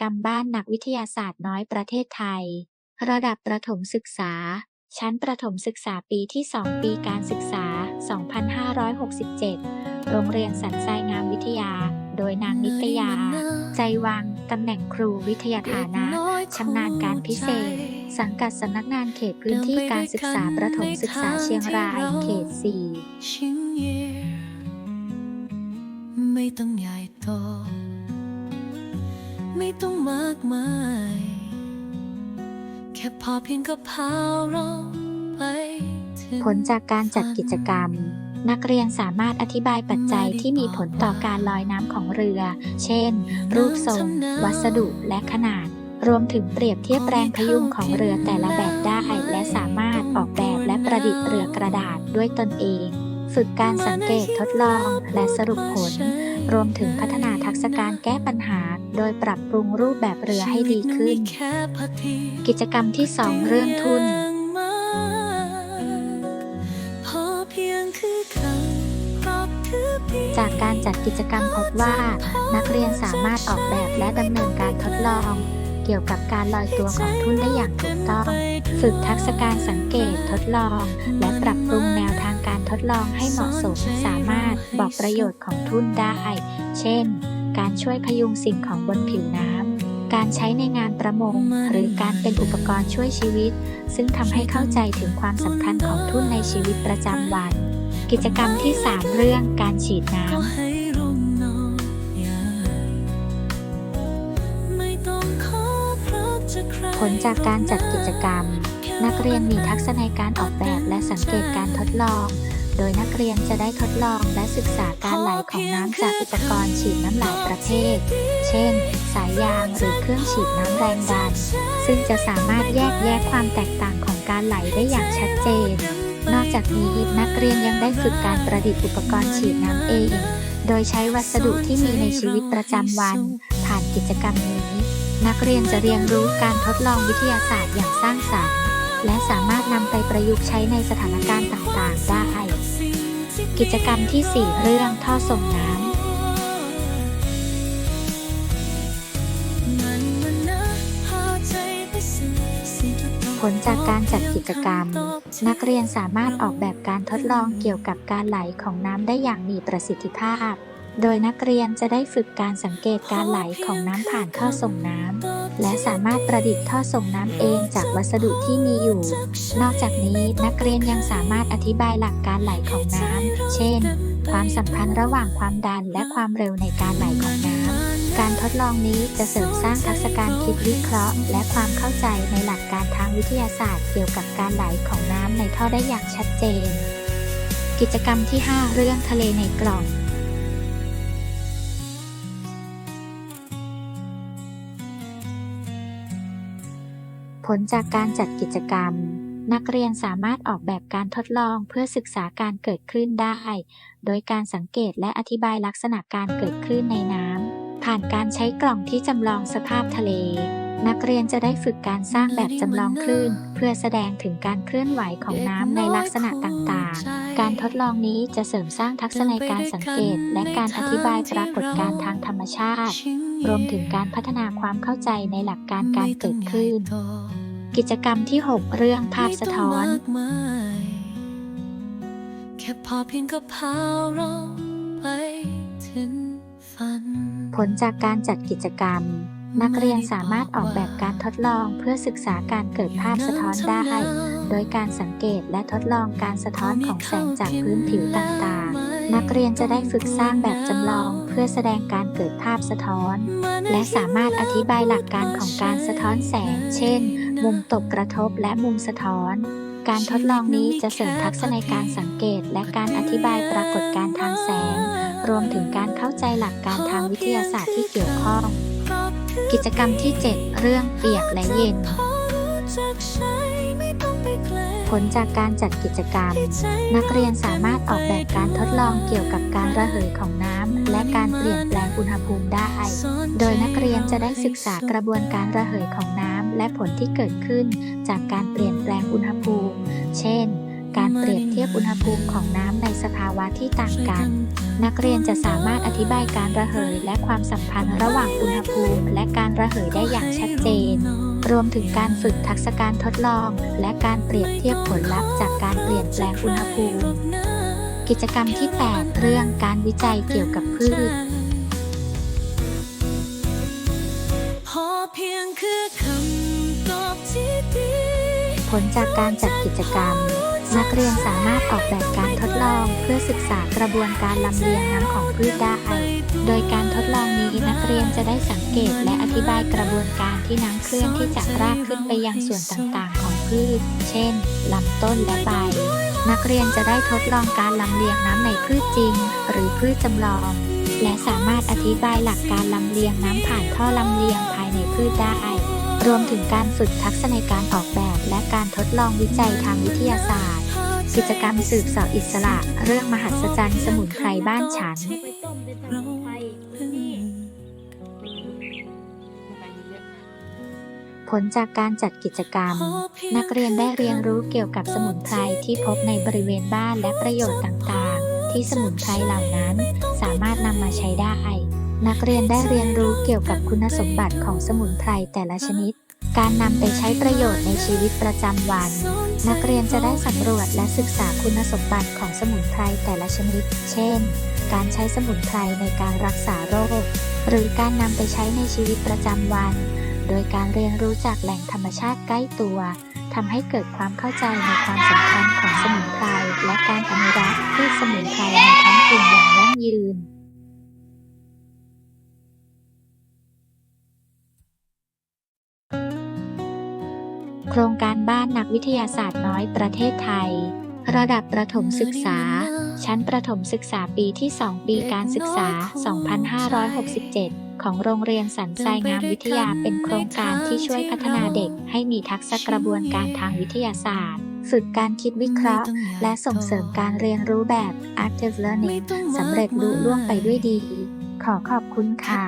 กรรมบ้านนักวิทยาศาสตร์น้อยประเทศไทย ระดับประถมศึกษา ชั้นประถมศึกษาปีที่ 2 ปีการศึกษา 2567 โรงเรียนสันทรายงามวิทยา โดยนางนิตยา ใจวัง ตำแหน่งครูวิทยาฐานะชำนาญการพิเศษ สังกัดสำนักงานเขตพื้นที่การศึกษาประถมศึกษาเชียงรายเขต 4ไม่ต้องใหญ่โต ไม่ต้องมากมาย แค่พอเพียงกับพาเราไปถึงผลจากการจัดกิจกรรม นักเรียนสามารถอธิบายปัจจัยที่มีผลต่อการลอยน้ำของเรือ เช่น รูปทรง วัสดุและขนาด รวมถึงเปรียบเทียบแรงพยุงของเรือแต่ละแบบได้และสามารถออกแบบและประดิษฐ์เรือกระดาษด้วยตนเอง ฝึกการสังเกตทดลองและสรุปผล รวมถึงพัฒนาทักษะการแก้ปัญหา โดยปรับปรุงรูปแบบเรือให้ดีขึ้น กิจกรรมที่ 2 เรื่องทุนจากการจัดกิจกรรมพบว่า นักเรียนสามารถออกแบบและดำเนินการทดลอง เกี่ยวกับการลอยตัวของทุ่นได้อย่างถูกต้อง ฝึกทักษะการสังเกตทดลอง และปรับปรุงแนวทางการทดลองให้เหมาะสมสามารถบอกประโยชน์ของทุ่นได้ เช่น การช่วยพยุงสิ่งของบนผิวน้ำ การใช้ในงานประมง หรือการเป็นอุปกรณ์ช่วยชีวิต ซึ่งทำให้เข้าใจถึงความสำคัญของทุ่นในชีวิตประจำวัน กิจกรรมที่ 3 เรื่องการฉีดน้ำ ผลจากการจัดกิจกรรม นักเรียนมีทักษะในการออกแบบและสังเกตการทดลอง โดยนักเรียนจะได้ทดลองและศึกษาการไหลของน้ำจากอุปกรณ์ฉีดน้ำหลายประเภท เช่น สายยางหรือเครื่องฉีดน้ำแรงดัน ซึ่งจะสามารถแยกแยะความแตกต่างของการไหลได้อย่างชัดเจน นอกจากนี้นักเรียนยังได้ฝึกการประดิษฐ์อุปกรณ์ฉีดน้ำเอง โดยใช้วัสดุที่มีในชีวิตประจำวัน ผ่านกิจกรรมนี้ นักเรียนจะเรียนรู้การทดลองวิทยาศาสตร์อย่างสร้างสรรค์ และสามารถนำไปประยุกต์ใช้ในสถานการณ์ต่างๆ ได้ กิจกรรมที่ 4 เรื่องท่อส่งน้ำผลจากการจัดกิจกรรม นักเรียนสามารถออกแบบการทดลองเกี่ยวกับการไหลของน้ำได้อย่างมีประสิทธิภาพ โดยนักเรียนจะได้ฝึกการสังเกตการไหลของน้ำผ่านท่อส่งน้ำ และสามารถประดิษฐ์ท่อส่งน้ำเองจากวัสดุที่มีอยู่ นอกจากนี้นักเรียนยังสามารถอธิบายหลักการไหลของน้ำ เช่น ความสัมพันธ์ระหว่างความดันและความเร็วในการไหลของน้ำ การทดลองนี้จะเสริมสร้างทักษะการคิดวิเคราะห์ และความเข้าใจในหลักการทางวิทยาศาสตร์ เกี่ยวกับการไหลของน้ำในท่อได้อย่างชัดเจน กิจกรรมที่ 5 เรื่องทะเลในกล่อง ผลจากการจัดกิจกรรม นักเรียนสามารถออกแบบการทดลองเพื่อศึกษาการเกิดคลื่นได้ โดยการสังเกตและอธิบายลักษณะการเกิดคลื่นในน้ำผ่านการใช้กล่องที่จำลองสภาพทะเล นักเรียนจะได้ฝึกการสร้างแบบจำลองคลื่น เพื่อแสดงถึงการเคลื่อนไหวของน้ำในลักษณะต่างๆ การทดลองนี้จะเสริมสร้างทักษะในการสังเกต และการอธิบายปรากฏการณ์ทางธรรมชาติ รวมถึงการพัฒนาความเข้าใจในหลักการการเกิดคลื่นกิจกรรมที่ 6 เรื่องภาพสะท้อนไม่ต้งมากมายแค่พอเพียงกับพาเราไปถึงฝัน ผลจากการจัดกิจกรรม นักเรียนสามารถออกแบบการทดลองเพื่อศึกษาการเกิดภาพสะท้อนได้ โดยการสังเกตและทดลองการสะท้อนของแสงจากพื้นผิวต่างๆ นักเรียนจะได้ฝึกสร้างแบบจำลองเพื่อแสดงการเกิดภาพสะท้อน และสามารถอธิบายหลักการของการสะท้อนแสง เช่น มุมตกกระทบและมุมสะท้อน การทดลองนี้จะเสริมทักษะในการสังเกต และการอธิบายปรากฏการณ์ทางแสง รวมถึงการเข้าใจหลักการทางวิทยาศาสตร์ที่เกี่ยวข้อง กิจกรรมที่ 7 เรื่องเปียกและเย็น ผลจากการจัดกิจกรรม นักเรียนสามารถออกแบบการทดลองเกี่ยวกับการระเหยของน้ำและการเปลี่ยนแปลงอุณหภูมิได้ โดยนักเรียนจะได้ศึกษากระบวนการระเหยของน้ำและผลที่เกิดขึ้นจากการเปลี่ยนแปลงอุณหภูมิ เช่น การเปรียบเทียบอุณหภูมิของน้ำในสภาวะที่ต่างกัน นักเรียนจะสามารถอธิบายการระเหยและความสัมพันธ์ระหว่างอุณหภูมิ และการระเหยได้อย่างชัดเจน รวมถึงการฝึกทักษะการทดลอง และการเปรียบเทียบผลลัพธ์จากการเปลี่ยนแปลงอุณหภูมิ กิจกรรมที่ 8 เรื่องการวิจัยเกี่ยวกับพืชพอเพียงคือคำตอบที่ดีผลจากการจัดกิจกรรม นักเรียนสามารถออกแบบการทดลองเพื่อศึกษากระบวนการลำเลียงน้ำของพืชได้ โดยการทดลองนี้นักเรียนจะได้สังเกตและอธิบายกระบวนการที่น้ำเคลื่อนที่จากรากขึ้นไปยังส่วนต่างๆ ของพืช เช่นลำต้นและใบ นักเรียนจะได้ทดลองการลำเลียงน้ำในพืชจริง หรือพืชจำลอง และสามารถอธิบายหลักการลำเลียงน้ำผ่านท่อลำเลียงภายในพืชได้ รวมถึงการฝึกทักษะในการออกแบบ และการทดลองวิจัยทางวิทยาศาสตร์ กิจกรรมสืบเสอบอิสระ เรื่องมหัศจรรย์สมุนไพรบ้านฉัน ผลจากการจัดกิจกรรม นักเรียนได้เรียนรู้เกี่ยวกับสมุนไพรที่พบในบริเวณบ้านและประโยชน์ต่างๆ ที่สมุนไพรเหล่านั้น สามารถนำมาใช้ได้ นักเรียนได้เรียนรู้เกี่ยวกับคุณสมบัติของสมุนไพรแต่ละชนิด การนำไปใช้ประโยชน์ในชีวิตประจำวัน นักเรียนจะได้สำรวจและศึกษาคุณสมบัติของสมุนไพรแต่ละชนิด เช่น การใช้สมุนไพรในการรักษาโรค หรือการนำไปใช้ในชีวิตประจำวัน โดยการเรียนรู้จากแหล่งธรรมชาติใกล้ตัวทำให้เกิดความเข้าใจในความสำคัญของสมุนไพรและการอนุรักษ์พืชสมุนไพรในท้องถิ่นอย่างยั่งยืน โครงการบ้านนักวิทยาศาสตร์น้อยประเทศไทย ระดับประถมศึกษา ชั้นประถมศึกษาปีที่ 2 ปีการศึกษา 2567ของโรงเรียนสันทรายงามวิทยาเป็นโครงการที่ช่วยพัฒนาเด็กให้มีทักษะกระบวนการทางวิทยาศาสตร์ ฝึกการคิดวิเคราะห์ และส่งเสริมการเรียนรู้แบบ active learning สำเร็จลุล่วงไปด้วยดี ขอขอบคุณค่ะ